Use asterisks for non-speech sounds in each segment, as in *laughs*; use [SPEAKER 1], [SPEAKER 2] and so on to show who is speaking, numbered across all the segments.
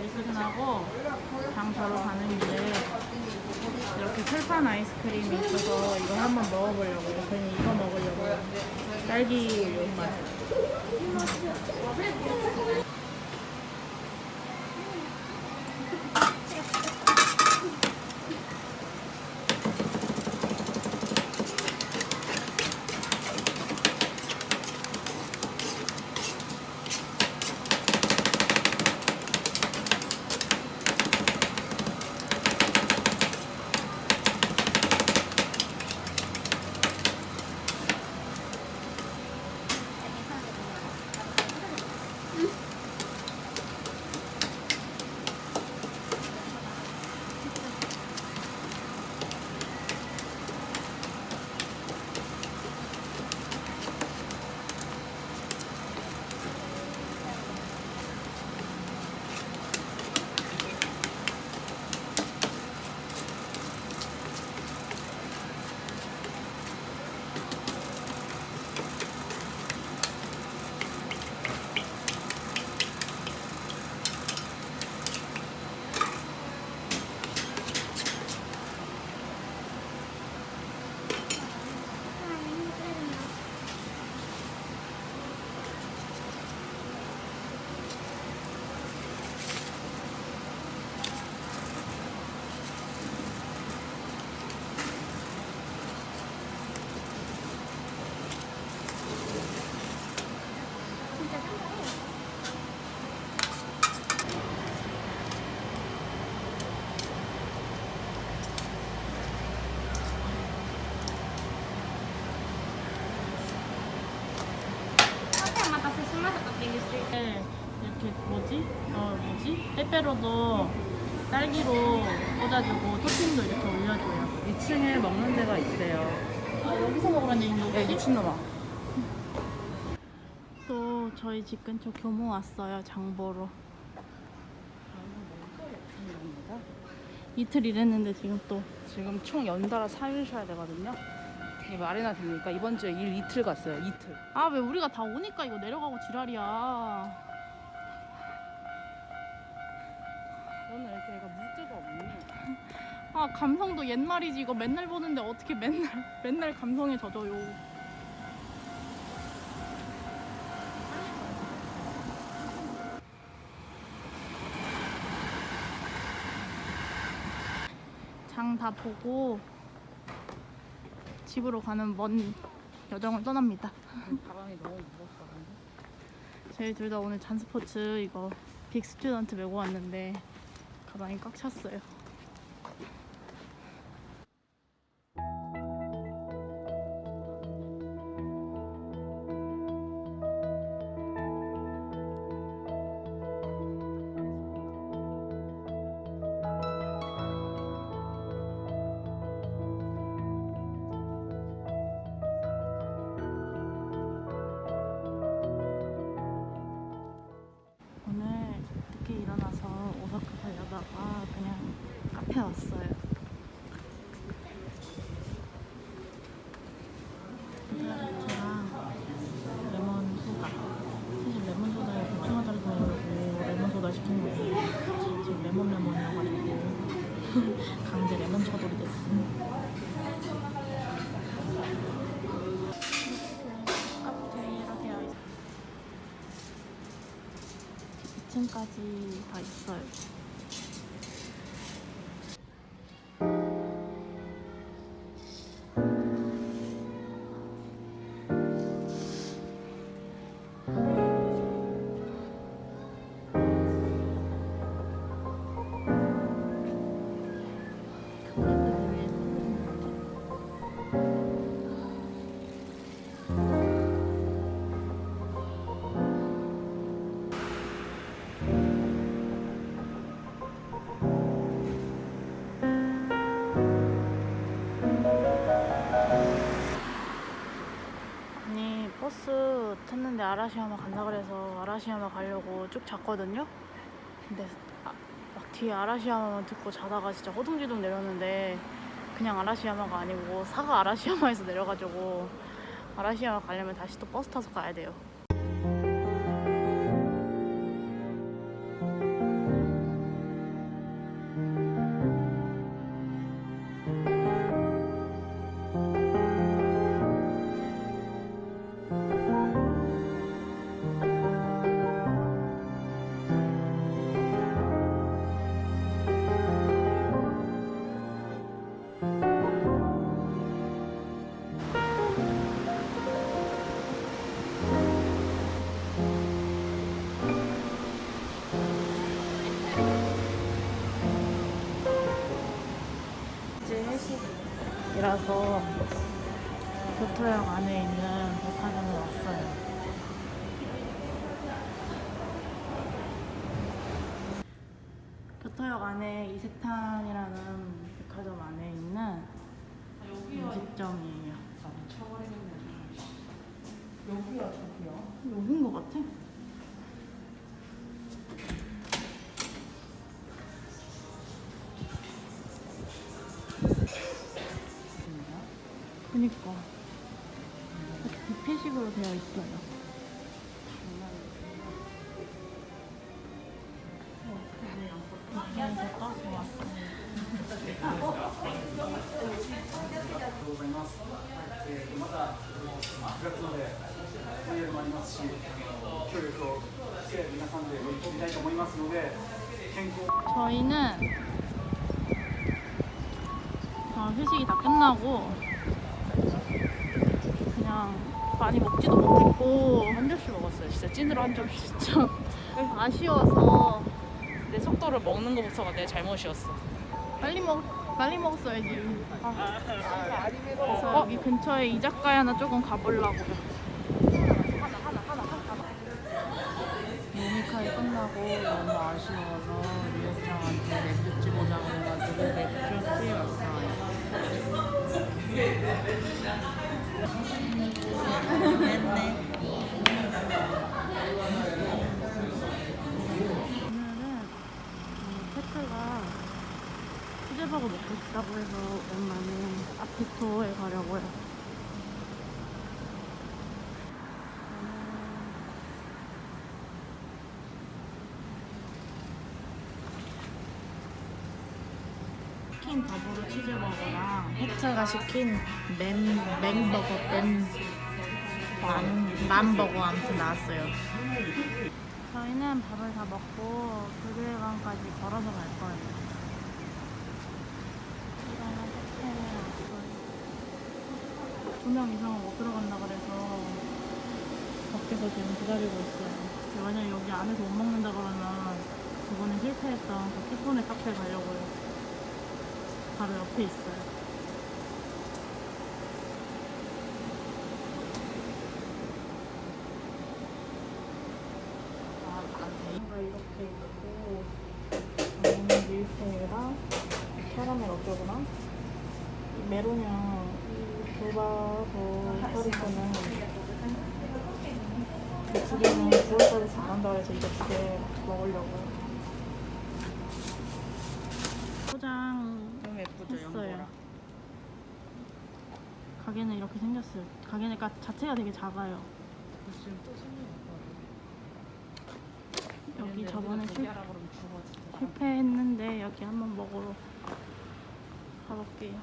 [SPEAKER 1] 일 끝나고 장 보러 가는 길에 이렇게 철판 아이스크림이 있어서 이거 한번 먹어보려고요. 저희는 이거 먹으려고요. 딸기 맛. 네, 이렇게 뭐지? 어 빼빼로도 딸기로 꽂아주고 토핑도 이렇게 올려줘요.
[SPEAKER 2] 2층에 먹는 데가 있대요.
[SPEAKER 1] 아, 여기서 먹으라는 얘기인
[SPEAKER 2] 야, 미친놈아.
[SPEAKER 1] 또 저희 집 근처 교모 왔어요 장 보러. 이틀 일했는데 지금 또
[SPEAKER 2] 지금 총 연달아 4일 쉬어야 되거든요. 이게 말이나 됩니까? 이번 주에 일 이틀 갔어요. 이틀.
[SPEAKER 1] 아 왜 우리가 다 오니까 이거 내려가고 지랄이야.
[SPEAKER 2] 너는 왜 이렇게 애가 물때가 없니?
[SPEAKER 1] 아 감성도 옛말이지 이거 맨날 보는데 어떻게 맨날 *laughs* 맨날 감성에 젖어요. 장 다 보고 집으로 가는 먼 여정을 떠납니다. *laughs*
[SPEAKER 2] 가방이 너무 무겁다.
[SPEAKER 1] 저희 둘 다 오늘 잔스포츠 이거 빅 스튜던트 메고 왔는데 가방이 꽉 찼어요. 2층까지 다 있어요. 아니 버스 탔는데 아라시야마 간다 그래서 아라시야마 가려고 쭉 잤거든요. 근데 아, 막 뒤에 아라시야마만 듣고 자다가 진짜 허둥지둥 내렸는데 그냥 아라시야마가 아니고 사가 아라시야마에서 내려가지고 아라시야마 가려면 다시 또 버스 타서 가야 돼요. 이라서 교토역 안에 있는 백화점에 왔어요. 교토역 안에 이세탄이라는 백화점 안에 있는 음식점이에요.
[SPEAKER 2] 여기야 저기야.
[SPEAKER 1] 여긴 것 같아. 뷔페식으로 되
[SPEAKER 2] 진짜 한 접시.
[SPEAKER 1] 좀 아쉬워서
[SPEAKER 2] 내 속도를 먹는 거 보서가 내 잘못이었어.
[SPEAKER 1] 빨리 먹 빨리 먹었어야지. 그래서 여기 근처에 이자카야 하나 조금 가보려고요. 모니카이 끝나고 너무 아쉬워서 리옥장한테 맥주 찍어자 그래가지고 맥주 피웠어요. 오늘은 이 페트가 수제버거 해서 오랜만에 아피토에 가려고요. 시킨 더블 치즈버거랑 페트가 시킨 맨, 맨버거, 맨, 만, 만버거 아무튼 나왔어요. 저희는 밥을 다 먹고 교류회관까지 걸어서 갈 거예요. 2명 이상은 못 들어간다 그래서 밖에서 지금 기다리고 있어요. 만약 여기 안에서 못 먹는다 그러면 저번에 실패했던 그 티폰의 카페 가려고요. 바로 옆에 있어요. 가게는 이렇게 생겼어요 가게는 가 자체가 되게 작아요
[SPEAKER 2] 지금 또 생긴
[SPEAKER 1] 여기 저번에 실. 실패했는데 여기 한번 먹으러 가볼게요.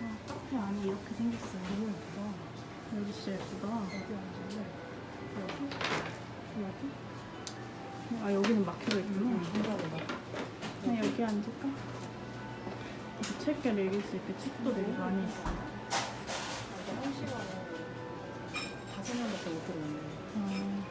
[SPEAKER 1] 아, 카페 안이 이렇게 생겼어요. 너무 예쁘다. 여기 진짜 예쁘다. 어디 앉을래? 여기? 여기? 아 여기는 막혀져 있구나. 그냥 여기 앉을까? 책을 읽을 수 있게 책도 되게 많이 있어.
[SPEAKER 2] 한 시간에 다섯 명밖에 못 들어오네.
[SPEAKER 1] 음,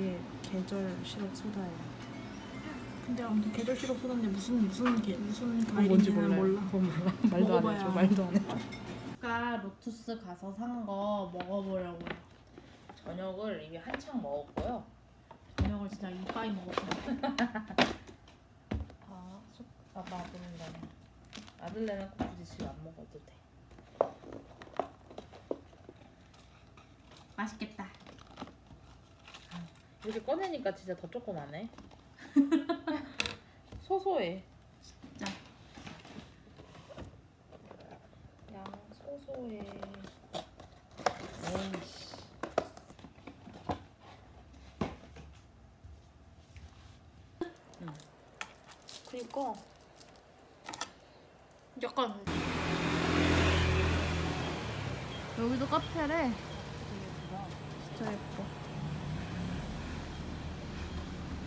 [SPEAKER 2] 이게 계절 시럽 소다예요.
[SPEAKER 1] 근데 아무튼 계절 시럽 소다인데 무슨 무슨 게 무슨
[SPEAKER 2] 그건 뭔지
[SPEAKER 1] 과일인지는
[SPEAKER 2] 몰라요. 그건 몰라. 말도 안
[SPEAKER 1] 먹어봐야
[SPEAKER 2] 해줘. 말도 안 해.
[SPEAKER 1] 아까 로투스 가서 산 거 먹어보려고요.
[SPEAKER 2] 저녁을 이미 한창 먹었고요.
[SPEAKER 1] 저녁을 진짜 이빠이 먹었어요. *laughs*
[SPEAKER 2] 아, 속, 아, 마들렌. 아들렌은 꼭 굳이 지금 안 먹어도 돼.
[SPEAKER 1] 맛있겠다.
[SPEAKER 2] 이렇게 꺼내니까 진짜 더 조그마네. *laughs* 소소해.
[SPEAKER 1] 진짜.
[SPEAKER 2] 양 소소해. 에이씨.
[SPEAKER 1] 그니까 약간 여기도 카페래. 진짜 예뻐.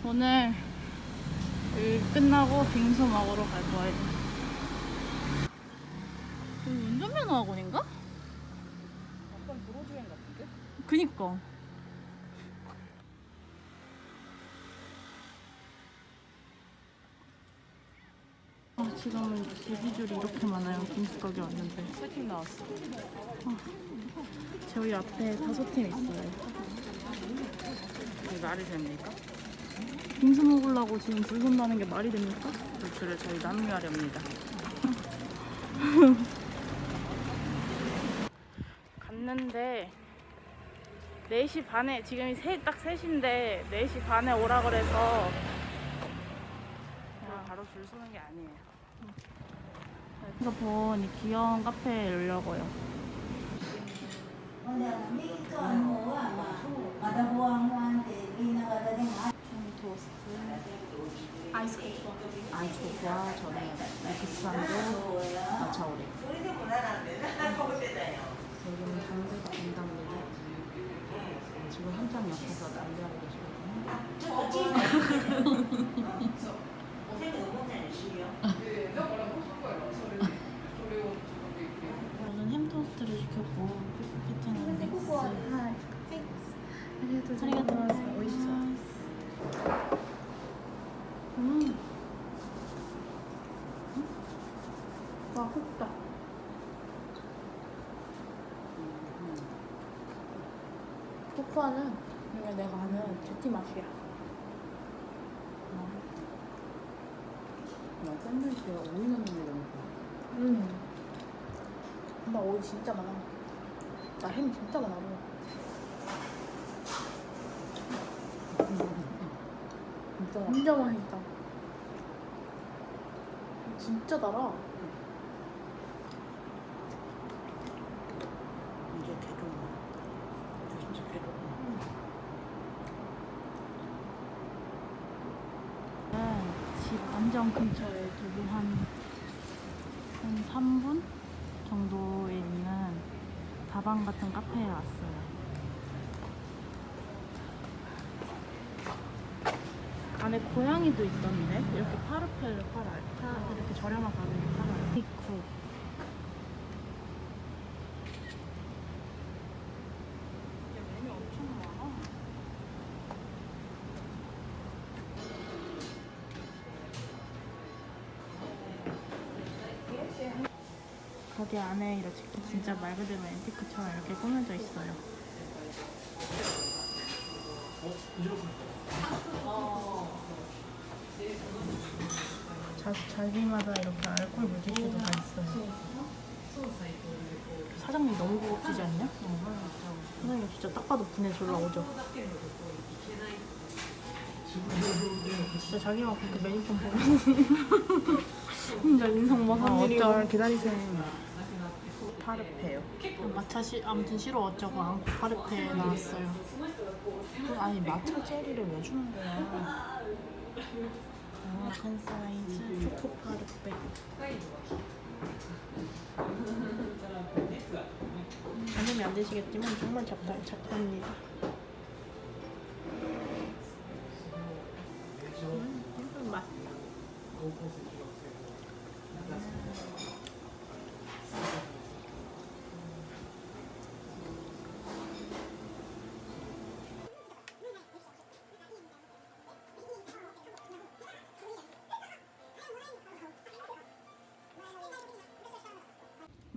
[SPEAKER 1] 오늘 일 끝나고 빙수 먹으러 갈 거야. 이제. 여기 운전면허 학원인가?
[SPEAKER 2] 약간 도로주행 같은데?
[SPEAKER 1] 그니까. 아, 지금은 대기줄이 이렇게 많아요. 빙수 가게 왔는데.
[SPEAKER 2] 세팅 나왔어.
[SPEAKER 1] 저희 앞에 다섯 팀 있어요.
[SPEAKER 2] 이게 말이 됩니까?
[SPEAKER 1] 빙수 먹으려고 지금 줄 선다는 게 말이 됩니까?
[SPEAKER 2] 물줄을 저희도 합류하렵니다.
[SPEAKER 1] 갔는데 4시 반에 지금 이딱 3시인데 4시 반에 오라 그래서
[SPEAKER 2] 아, 바로 줄 서는 게 아니에요.
[SPEAKER 1] 그래서 본 귀여운 카페 열려고요. 아이스 코코.
[SPEAKER 2] 아이스 코코와 저는 믹스산도 마차오리. 여기는 당대가 된답니다. 지금 한참 옆에서 난리하고 계시거든요.
[SPEAKER 1] 저는 햄 토스트를 시켰고 베트남 믹스. 아리가또 오이시소. 음. 맛있다. 코코아는 이게 내가 제티 맛이야.
[SPEAKER 2] 나 샌드위치에 오이 넣는 게 너무 좋아.
[SPEAKER 1] 음. 나 오이 진짜 많아. 나 햄 진짜 많아. *laughs*
[SPEAKER 2] 진짜
[SPEAKER 1] 맛있다. 진짜 달아.
[SPEAKER 2] 이제 개종. 진짜 개종.
[SPEAKER 1] 집 완전 근처에 두고 한, 한 3분 정도에 있는 다방 같은 카페에 왔어요. 안에 고양이도 있던데? 이렇게 파르페를 팔아요. 파, 이렇게 저렴한 가격에 팔아요. 비쿠. 가게 안에 이렇게 진짜 말 그대로 앤티크처럼 이렇게 꾸며져 있어요. 자, 자기마다 이렇게 알코올 물티슈도 다 있어요. 사장님 너무 고급지지 않냐? 사장님 진짜 딱 봐도 분해 졸라 오죠. 진짜 자기가 그렇게 메뉴판 보고 *laughs* 혼자 인성 막한 일이
[SPEAKER 2] 어쩔 기다리세요.
[SPEAKER 1] 파르페요. 마차 시 아무튼 싫어 어쩌고 안고 파르페 나왔어요.
[SPEAKER 2] 아니 마차 젤리를 왜 주는 거야?
[SPEAKER 1] 아, 큰 사이즈 초코 파르페. 가늠이 안 되시겠지만 정말 작다, 작답니다. 음, 맛있다.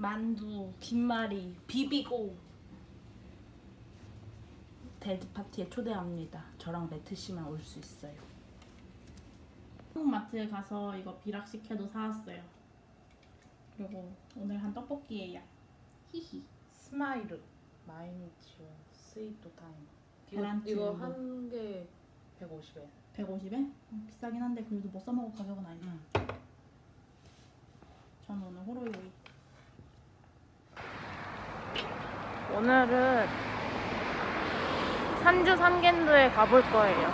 [SPEAKER 1] 만두, 김말이, 비비고. 데드 파티에 초대합니다. 저랑 매트 씨만 올 수 있어요. 한국 마트에 가서 이거 비락식혜도 사왔어요. 그리고 오늘 한 떡볶이예요. 히히.
[SPEAKER 2] 스마이ル마이니치와 스위트 타임.
[SPEAKER 1] 계란찜
[SPEAKER 2] 이거. 한 개 150엔.
[SPEAKER 1] 150엔? 비싸긴 한데 그래도 못 사먹을 가격은 아니죠.
[SPEAKER 2] 응.
[SPEAKER 1] 저는 오늘 호로요이. 오늘은 산주 삼겐도에 가볼 거예요.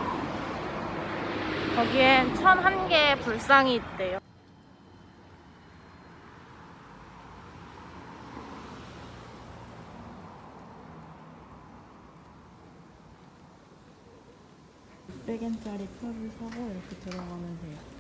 [SPEAKER 1] 거기엔 천한 개의 불상이 있대요. 100엔짜리 표를 사고 이렇게 들어가면 돼요.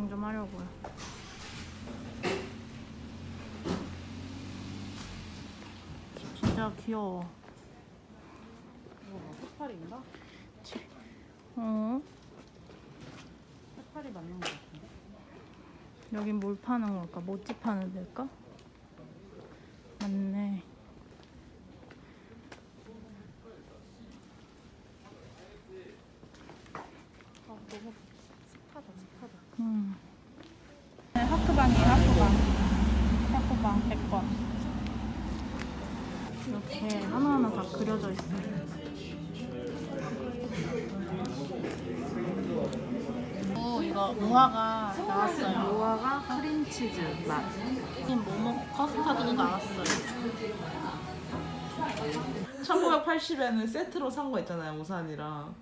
[SPEAKER 1] 구경 좀 하려고요. 진짜 귀여워.
[SPEAKER 2] 뭐 해파리인가?
[SPEAKER 1] 어?
[SPEAKER 2] 해파리 맞는 거 같은데?
[SPEAKER 1] 여긴 뭘 파는 걸까? 모찌 파는 데일까? 맞네.
[SPEAKER 2] 치즈 맛.
[SPEAKER 1] 지금 뭐뭐 커스터드도 나왔어요.
[SPEAKER 3] 1980에는 세트로 산 거 있잖아요, 우산이랑.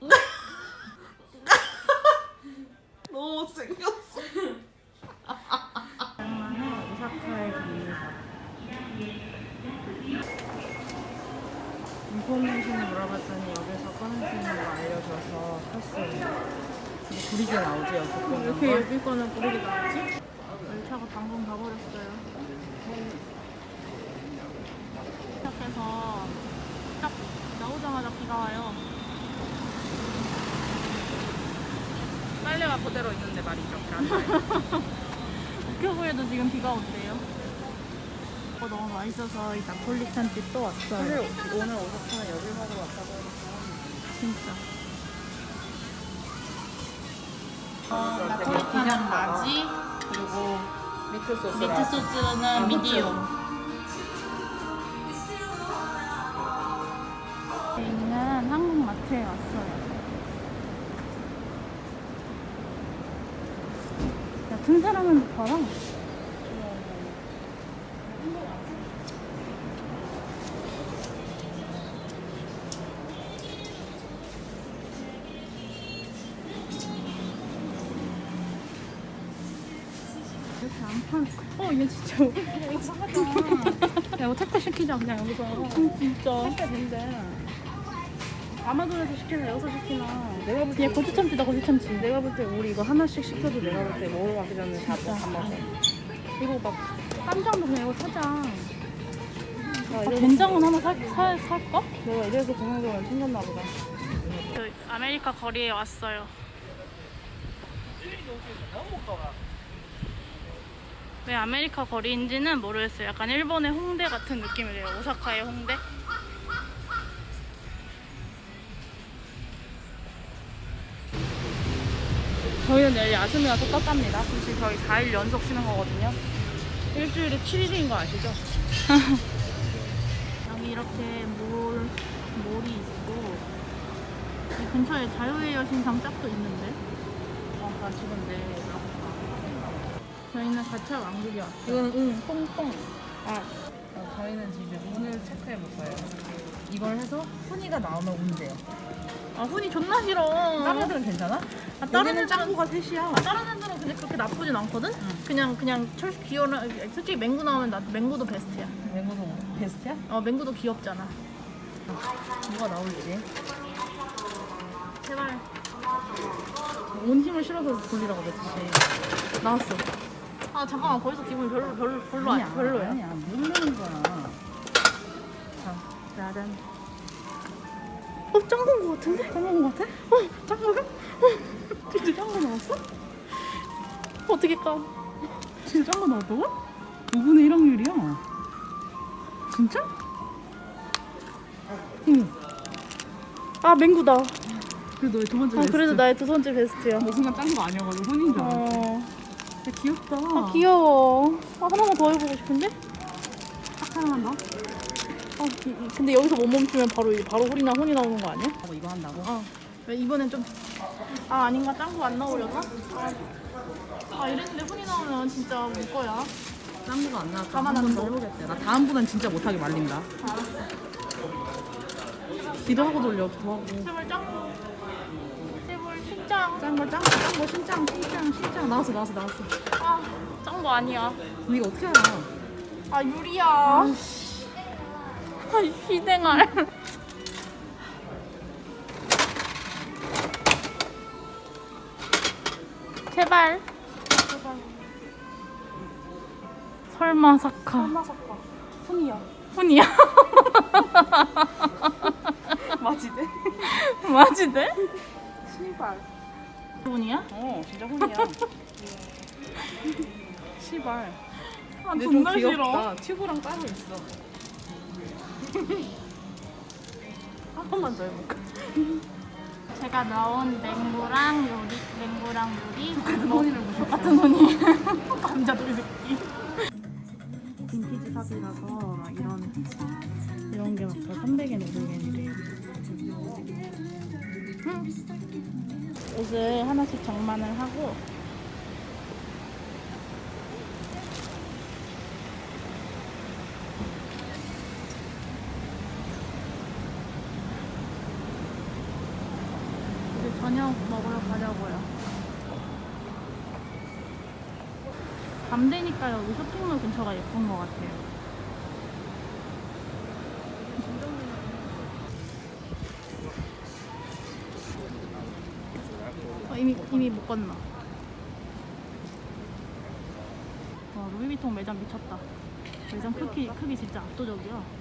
[SPEAKER 3] *laughs* 너무 못생겼어.
[SPEAKER 1] 장난은 갑니다. 인포메이션을 물어봤더니 여기서 꺼낼 수 있는 거 알려줘서 샀어요.
[SPEAKER 3] 구리게 나오지, 여기
[SPEAKER 1] 왜
[SPEAKER 3] 거는.
[SPEAKER 1] 이렇게 여기 거는 부르게 나오지? 열차가 방금 가버렸어요. 시작해서 딱 나오자마자 비가 와요.
[SPEAKER 2] 빨래가 그대로 있는데 말이죠. *laughs*
[SPEAKER 1] 보여도 지금 비가 온대요. 어, 너무 맛있어서 이 나폴리탄 집또 왔어요.
[SPEAKER 2] 오늘 오사카 여기 먹으러 왔다고 하니까.
[SPEAKER 1] 진짜. 나폴리탄은 라지 그리고
[SPEAKER 2] 미트 소스.
[SPEAKER 1] 미트 소스는 미디움. 저희는 한국 마트에 왔어요. 야, 든 사람은 봐라. 어, 얘 진짜. 이거. 야, 이거 택배 시키자, 그냥 여기서. 음, 진짜.
[SPEAKER 2] 택배 된대. 아마존에서 시키나 여기서 시키나. 내가 볼때
[SPEAKER 1] 그냥 고추 참치다, 고추 참치.
[SPEAKER 2] 내가 볼 때 우리 이거 하나씩 시켜도 내가 볼 때 먹으러 가기 전에 다
[SPEAKER 1] 진짜.
[SPEAKER 2] 다 먹어.
[SPEAKER 1] 이거 막 쌈장도 그냥 이거 사자.
[SPEAKER 2] 아,
[SPEAKER 1] 아, 된장은 하나 사, 사, 살까?
[SPEAKER 2] 내가 이래서 동영상을 챙겼나 보다.
[SPEAKER 1] 그 아메리카 거리에 왔어요. 왜 아메리카 거리인지는 모르겠어요. 약간 일본의 홍대 같은 느낌이래요. 오사카의 홍대. 저희는 내일 야스미가 똑같답니다. 지금 저희 4일 연속 쉬는 거거든요. 일주일에 7일인 거 아시죠? *laughs* 여기 이렇게 몰, 몰이 있고 이 근처에 자유의 여신상 짝도 있는데 어, 나 지금 내일 가볼까 저희는 가차 왕국이 왔어요
[SPEAKER 2] 이거는 응.
[SPEAKER 1] 뽕뽕
[SPEAKER 2] 아, 어, 저희는 지금 운을 체크해 볼 거예요. 이걸 해서 훈이가 나오면 운대요.
[SPEAKER 1] 아 훈이 존나 싫어
[SPEAKER 2] 다른 애들은 괜찮아?
[SPEAKER 1] 아, 다른
[SPEAKER 2] 여기는
[SPEAKER 1] 애들은
[SPEAKER 2] 짱구가 셋이야.
[SPEAKER 1] 아, 다른 애들은 근데 그렇게 나쁘진 않거든? 그냥 그냥 철 귀여운 솔직히 맹구 나오면 나 맹구도 베스트야
[SPEAKER 2] 맹구도 베스트야?
[SPEAKER 1] 어 맹구도 귀엽잖아
[SPEAKER 2] 누가 나올지.
[SPEAKER 1] 제발
[SPEAKER 2] 온 힘을 실어서 돌리라고 그랬지.
[SPEAKER 1] 나왔어 아 잠깐만 거기서 기분이 별로 별로 별로 아니야 별로야
[SPEAKER 2] 아니야. 모르는 거야. 자, 짜잔.
[SPEAKER 1] 어 짱구인 거 같은데?
[SPEAKER 2] 짱구 같아?
[SPEAKER 1] 어 짱구야? 어 진짜 짱구 나왔어? 어떻게 까?
[SPEAKER 2] 진짜 짱구 나왔다고? 5분의 1 확률이야. 진짜? 응.
[SPEAKER 1] 아 맹구다
[SPEAKER 2] 그래도 너두 번째
[SPEAKER 1] 아
[SPEAKER 2] 베스트.
[SPEAKER 1] 그래도 나의 두 번째 베스트야
[SPEAKER 2] 너 순간 짱구 아니어가지고 혼인 줄 알았어.
[SPEAKER 1] 어
[SPEAKER 2] 야, 귀엽다.
[SPEAKER 1] 아 귀여워 아 하나만 더 해보고 싶은데?
[SPEAKER 2] 딱 하나만 더.
[SPEAKER 1] 아 이- 이- 근데 여기서 못 멈추면 바로 바로 홀이나 혼이 나오는 거 아니야?
[SPEAKER 2] 하고 이거 한다고?
[SPEAKER 1] 어. 왜 이번엔 좀. 아, 아닌가? 짱구 안 나오려나? 아, 아 이랬는데 혼이 나오면 진짜 울 거야.
[SPEAKER 2] 짱구가 안 나왔다.
[SPEAKER 1] 가만 안
[SPEAKER 2] 한번 더
[SPEAKER 1] 둬.
[SPEAKER 2] 해보겠대. 나 다음보단 진짜 못하게 말린다. 기도하고 돌려, 기도하고.
[SPEAKER 1] 제발 짱구. 제발.
[SPEAKER 2] 짱구, 짱구, 짱구, 신짱, 신짱, 신짱. 나왔어, 나왔어, 나왔어.
[SPEAKER 1] 아, 짱구 아니야.
[SPEAKER 2] 근데 이거 어떻게 알아?
[SPEAKER 1] 아, 유리야. 아, 희생알. 제발. 설마 사카. 설마 사카.
[SPEAKER 2] 손이야.
[SPEAKER 1] 혼이야.
[SPEAKER 2] 맞이대?
[SPEAKER 1] 마지대?
[SPEAKER 2] 시발.
[SPEAKER 1] 혼이야?
[SPEAKER 2] 어, 진짜 혼이야. *laughs* 시발.
[SPEAKER 1] 아,
[SPEAKER 2] 근데 좀 귀엽다. 튜브랑 따로 있어. *laughs* 한 번만 더 해볼까? *laughs*
[SPEAKER 1] 제가 넣은 맹구랑 요리, 맹구랑 요리
[SPEAKER 2] 같은 혼이를 보셨어요?
[SPEAKER 1] 같은 손이 감자도 이 새끼.
[SPEAKER 2] 빈티지 샵이라서 막 이런 이런 게 막 300엔, 500엔이래.
[SPEAKER 1] 옷을 하나씩 장만을 하고 이제 저녁 먹으러 가려고요. 밤 되니까 여기 쇼핑몰 근처가 예쁜 것 같아요. 이미 이미 못 건너. 와 루이비통 매장 미쳤다. 매장 크기 크기 진짜 압도적이야.